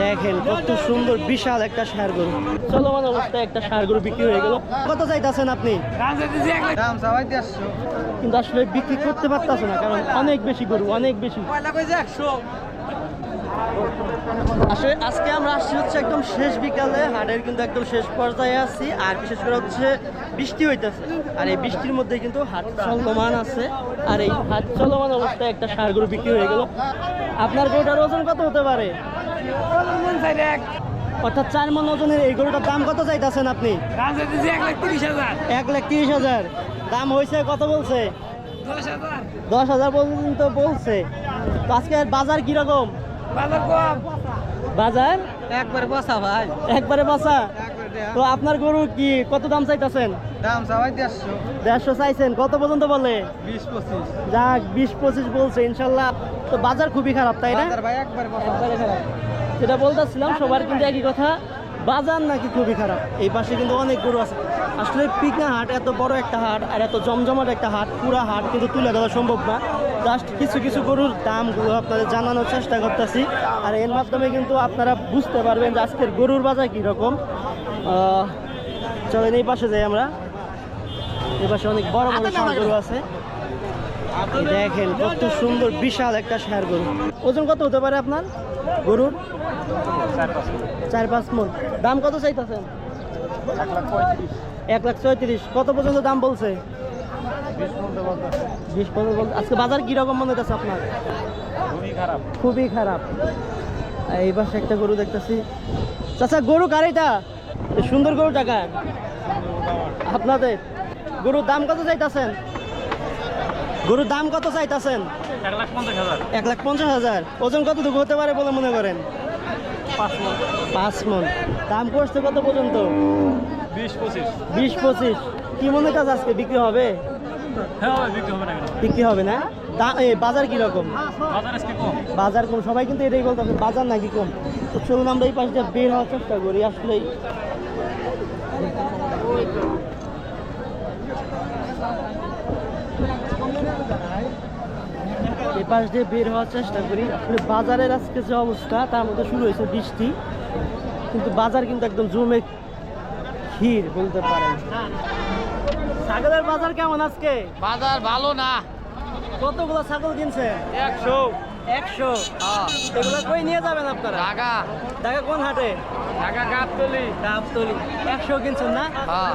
দেখেন কত সুন্দর বিশাল একটা সার গরু। চলমান অবস্থায় একটা ষাঁড় গরু বিক্রি হয়ে গেল। কত চাইতেছেন আপনি? কিন্তু আসলে বিক্রি করতে পারতেছে না কারণ অনেক বেশি গরু অনেক বেশি। আসলে আজকে আমরা আসছি হচ্ছে একদম শেষ বিকালে, হাটের কিন্তু একদম শেষ পর্যায়ে আছি, আর বিশেষ করে হচ্ছে বৃষ্টি হইতেছে। আর এই বৃষ্টির মধ্যে কিন্তু হাট চলমান আছে, আর এই হাট চলমান অবস্থায় একটা সার গরু বিক্রি হয়ে গেল। আপনার গরুটার ওজন কত হতে পারে? অর্থাৎ চার মন ওজনের এই গরুটার দাম কত চাইতেছেন আপনি? এক লাখ তিরিশ হাজার। দাম হয়েছে কত বলছে? দশ হাজার। পর্যন্ত বলছে। আজকে বাজার কীরকম? বাজার? একবার বসা ভাই। একবারে বাসা? তো আপনার গরু কি কত দাম চাইতেছেন? দাম সবাই দেড়শো। দেড়শো চাইছেন কত পর্যন্ত বলে? বিশ পঁচিশ। যাক বিশ পঁচিশ বলছে ইনশাল্লাহ। তো বাজার খুবই খারাপ তাই না? বাজার ভাই একবার একবারে খারাপ। যেটা বলতেছিলাম সবার কিন্তু একই কথা বাজার নাকি খুবই খারাপ। এই পাশে কিন্তু অনেক গরু আছে। আসলে পিকনা হাট এত বড় একটা হাট আর এত জমজমাট একটা হাট পুরা হাট কিন্তু তুলে দেওয়া সম্ভব না। জাস্ট কিছু কিছু গরুর দামগুলো আপনাদের জানানোর চেষ্টা করতেছি। আর এর মাধ্যমে কিন্তু আপনারা বুঝতে পারবেন যে আজকের গরুর বাজার কীরকম। চলেন এই পাশে যাই আমরা। এই পাশে অনেক বড় বড় ষাঁড় গরু আছে। দেখেন কত সুন্দর বিশাল একটা ষাঁড় গরু। ওজন কত হতে পারে আপনার গরুর? চার পাঁচ মন। দাম কত চাইতেছেন? এক লাখ পঁয়ত্রিশ। এক লাখ ছয়ত্রিশ কত পর্যন্ত দাম বলছে? বিশ পর্যন্ত বলতে আজকে বাজার কীরকম মনে হচ্ছে আপনার? খুবই খারাপ। খুবই খারাপ। এই পাশে একটা গরু দেখতেছি। চাচা গরু কার এটা? সুন্দর গরু টাকা আপনাদের? গরুর দাম কত চাইতেছেন? গরুর দাম কত চাইতেছেন? এক লাখ পঞ্চাশ হাজার। ওজন কতটুকু হতে পারে বলে মনে করেন? পাঁচ মন। দাম পড়ছে কত পর্যন্ত? বিশ পঁচিশ। বিশ পঁচিশ। কি মনে কাজ আজকে বিক্রি হবে? বিক্রি হবে না হবে বাজার কীরকম? বাজার কম। সবাই কিন্তু এটাই বলতেছে বাজার নাকি কম? তো চলুন আমরা এই পাশ বের হওয়ার চেষ্টা করি আসলেই। এই পাশ দিয়ে বের হওয়ার চেষ্টা করি। বাজারের আজকে যে অবস্থা তার মধ্যে শুরু হয়েছে বৃষ্টি। কিন্তু বাজার কিন্তু একদম জমে ক্ষীর বলতে পারেন। ছাগলের বাজার কেমন আজকে? বাজার ভালো না। কতগুলো ছাগল কিনছে? একশো। একশো? এগুলো কই নিয়ে যাবেন আপনারা? ঢাকা। ঢাকা কোন হাটে? ঢাকা গাবতলি। গাবতলি। একশো কিনছেন না? হ্যাঁ।